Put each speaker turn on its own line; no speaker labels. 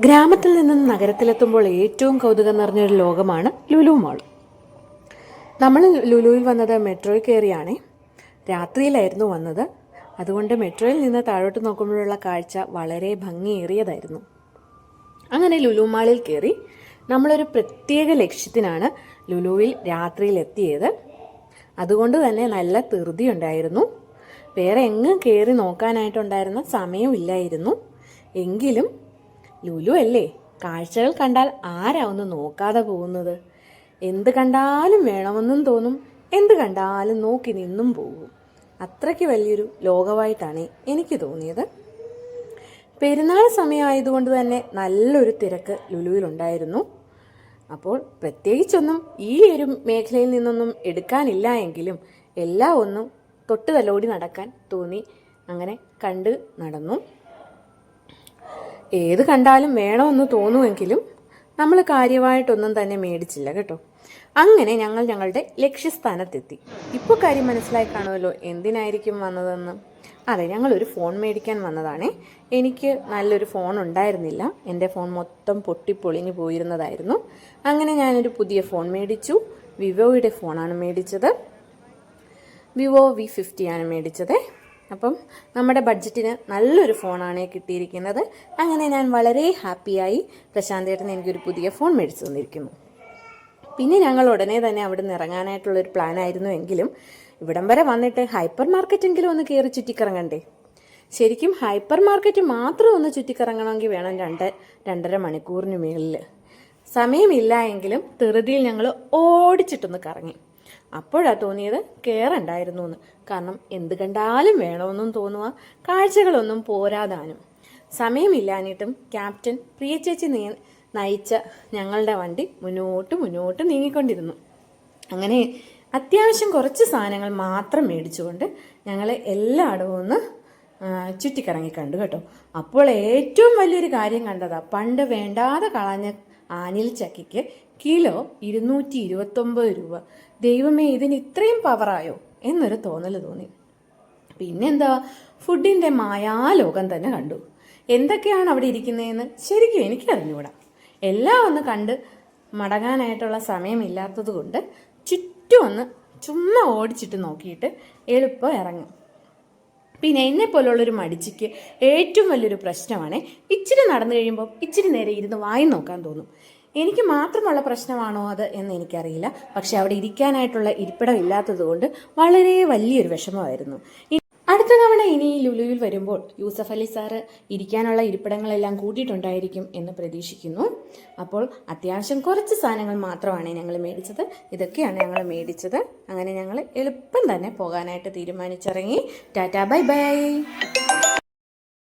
ഗ്രാമത്തിൽ നിന്നും നഗരത്തിലെത്തുമ്പോൾ ഏറ്റവും കൗതുകം നിറഞ്ഞൊരു ലോകമാണ് ലുലു മോൾ നമ്മൾ ലുലുവിൽ വന്നത് മെട്രോയിൽ കയറിയാണേ. രാത്രിയിലായിരുന്നു വന്നത്. അതുകൊണ്ട് മെട്രോയിൽ നിന്ന് താഴോട്ട് നോക്കുമ്പോഴുള്ള കാഴ്ച വളരെ ഭംഗിയേറിയതായിരുന്നു. അങ്ങനെ ലുലു മാളിൽ കയറി നമ്മളൊരു പ്രത്യേക ലക്ഷ്യത്തിനാണ് ലുലുവിൽ രാത്രിയിൽ എത്തിയത് അതുകൊണ്ട് തന്നെ നല്ല ധൃതി ഉണ്ടായിരുന്നു. വേറെ എങ്ങും കയറി നോക്കാനായിട്ടുണ്ടായിരുന്ന സമയമില്ലായിരുന്നു എങ്കിലും ലുലു അല്ലേ? കാഴ്ചകൾ കണ്ടാൽ ആരാ ഒന്ന് നോക്കാതെ പോകുന്നത്? എന്ത് കണ്ടാലും വേണമെന്നും തോന്നും എന്ത് കണ്ടാലും നോക്കി നിന്നും പോകും. അത്രയ്ക്ക് വലിയൊരു ലോകമായിട്ടാണ് എനിക്ക് തോന്നിയത്. പെരുന്നാൾ സമയമായതുകൊണ്ട് തന്നെ നല്ലൊരു തിരക്ക് ലുലുവിലുണ്ടായിരുന്നു. അപ്പോൾ പ്രത്യേകിച്ചൊന്നും ഈ ഒരു മേഖലയിൽ നിന്നൊന്നും എടുക്കാനില്ല എങ്കിലും എല്ലാ ഒന്നും തൊട്ട് തലോടി നടക്കാൻ തോന്നി. അങ്ങനെ കണ്ട് നടന്നു. ഏത് കണ്ടാലും വേണമെന്ന് തോന്നുമെങ്കിലും നമ്മൾ കാര്യമായിട്ടൊന്നും തന്നെ മേടിച്ചില്ല കേട്ടോ. അങ്ങനെ ഞങ്ങൾ ഞങ്ങളുടെ ലക്ഷ്യസ്ഥാനത്തെത്തി. ഇപ്പോൾ കാര്യം മനസ്സിലായി കാണുമല്ലോ എന്തിനായിരിക്കും വന്നതെന്ന്. അതെ ഞങ്ങളൊരു ഫോൺ മേടിക്കാൻ വന്നതാണ്. എനിക്ക് നല്ലൊരു ഫോൺ ഉണ്ടായിരുന്നില്ല. എന്റെ ഫോൺ മൊത്തം പൊട്ടിപ്പൊളിഞ്ഞു പോയിരുന്നതായിരുന്നു. അങ്ങനെ ഞാനൊരു പുതിയ ഫോൺ മേടിച്ചു. വിവോയുടെ ഫോണാണ് മേടിച്ചത്. വിവോ വി ഫിഫ്റ്റിയാണ് മേടിച്ചത്. അപ്പം നമ്മുടെ ബഡ്ജറ്റിന് നല്ലൊരു ഫോണാണ് കിട്ടിയിരിക്കുന്നത്. അങ്ങനെ ഞാൻ വളരെ ഹാപ്പിയായി പ്രശാന്തേട്ടൻ എനിക്കൊരു പുതിയ ഫോൺ മേടിച്ചു തന്നിരിക്കുന്നു. പിന്നെ ഞങ്ങൾ ഉടനെ തന്നെ അവിടെ നിന്ന് ഇറങ്ങാനായിട്ടുള്ളൊരു പ്ലാൻ ആയിരുന്നു എങ്കിലും ഇവിടം വരെ വന്നിട്ട് ഹൈപ്പർ മാർക്കറ്റെങ്കിലും ഒന്ന് കയറി ചുറ്റിക്കറങ്ങണ്ടേ? ശരിക്കും ഹൈപ്പർ മാർക്കറ്റ് മാത്രം ഒന്ന് ചുറ്റിക്കറങ്ങണമെങ്കിൽ വേണം രണ്ട് രണ്ടര മണിക്കൂറിന് മുകളിൽ സമയമില്ല എങ്കിലും ധൃതിയിൽ ഞങ്ങൾ ഓടിച്ചിട്ടൊന്ന് കറങ്ങി. അപ്പോഴാ തോന്നിയത് കയറണ്ടായിരുന്നു എന്ന് കാരണം എന്ത് കണ്ടാലും വേണമെന്നും തോന്നുക കാഴ്ചകളൊന്നും പോരാതാനും. സമയമില്ലാഞ്ഞിട്ടും ക്യാപ്റ്റൻ പ്രിയ ചേച്ചി നീ നയിച്ച ഞങ്ങളുടെ വണ്ടി മുന്നോട്ട് മുന്നോട്ട് നീങ്ങിക്കൊണ്ടിരുന്നു. അങ്ങനെ അത്യാവശ്യം കുറച്ച് സാധനങ്ങൾ മാത്രം മേടിച്ചുകൊണ്ട് ഞങ്ങൾ എല്ലായിടവും ഒന്ന് ചുറ്റിക്കറങ്ങി കണ്ടു കേട്ടോ. അപ്പോൾ ഏറ്റവും വലിയൊരു കാര്യം കണ്ടതാ പണ്ട് വേണ്ടാതെ കളഞ്ഞ ആനിൽ ചക്കിക്ക് കിലോ ഇരുന്നൂറ്റി ഇരുപത്തൊമ്പത് രൂപ. ദൈവമേ ഇതിന് ഇത്രയും പവറായോ? എന്നൊരു തോന്നൽ തോന്നി. പിന്നെന്താ? ഫുഡിന്റെ മായാലോകം തന്നെ കണ്ടു. എന്തൊക്കെയാണ് അവിടെ ഇരിക്കുന്നതെന്ന് ശരിക്കും എനിക്ക് അറിഞ്ഞുകൂടാ എല്ലാം ഒന്ന് കണ്ട് മടങ്ങാനായിട്ടുള്ള സമയമില്ലാത്തത് കൊണ്ട് ചുറ്റും ഒന്ന് ചുമ്മാ ഓടിച്ചിട്ട് നോക്കിയിട്ട് എളുപ്പം ഇറങ്ങും. പിന്നെ എന്നെ പോലുള്ളൊരു മടിച്ചിക്ക് ഏറ്റവും വലിയൊരു പ്രശ്നമാണ് ഇച്ചിരി നടന്നു കഴിയുമ്പോൾ ഇച്ചിരി നേരെ ഇരുന്ന് വായി നോക്കാൻ തോന്നും. എനിക്ക് മാത്രമുള്ള പ്രശ്നമാണോ അത് എന്ന് എനിക്കറിയില്ല. പക്ഷെ അവിടെ ഇരിക്കാനായിട്ടുള്ള ഇരിപ്പിടം ഇല്ലാത്തത് കൊണ്ട് വളരെ വലിയൊരു വിഷമമായിരുന്നു. അടുത്ത തവണ ഇനി ലുലുവിൽ വരുമ്പോൾ യൂസഫ് അലി സാറ് ഇരിക്കാനുള്ള ഇരിപ്പിടങ്ങളെല്ലാം കൂട്ടിയിട്ടുണ്ടായിരിക്കും എന്ന് പ്രതീക്ഷിക്കുന്നു. അപ്പോൾ അത്യാവശ്യം കുറച്ച് സാധനങ്ങൾ മാത്രമാണ് ഞങ്ങൾ മേടിച്ചത്. ഇതൊക്കെയാണ് ഞങ്ങൾ മേടിച്ചത്. അങ്ങനെ ഞങ്ങൾ എളുപ്പം തന്നെ പോകാനായിട്ട് തീരുമാനിച്ചിറങ്ങി. Tata bye bye.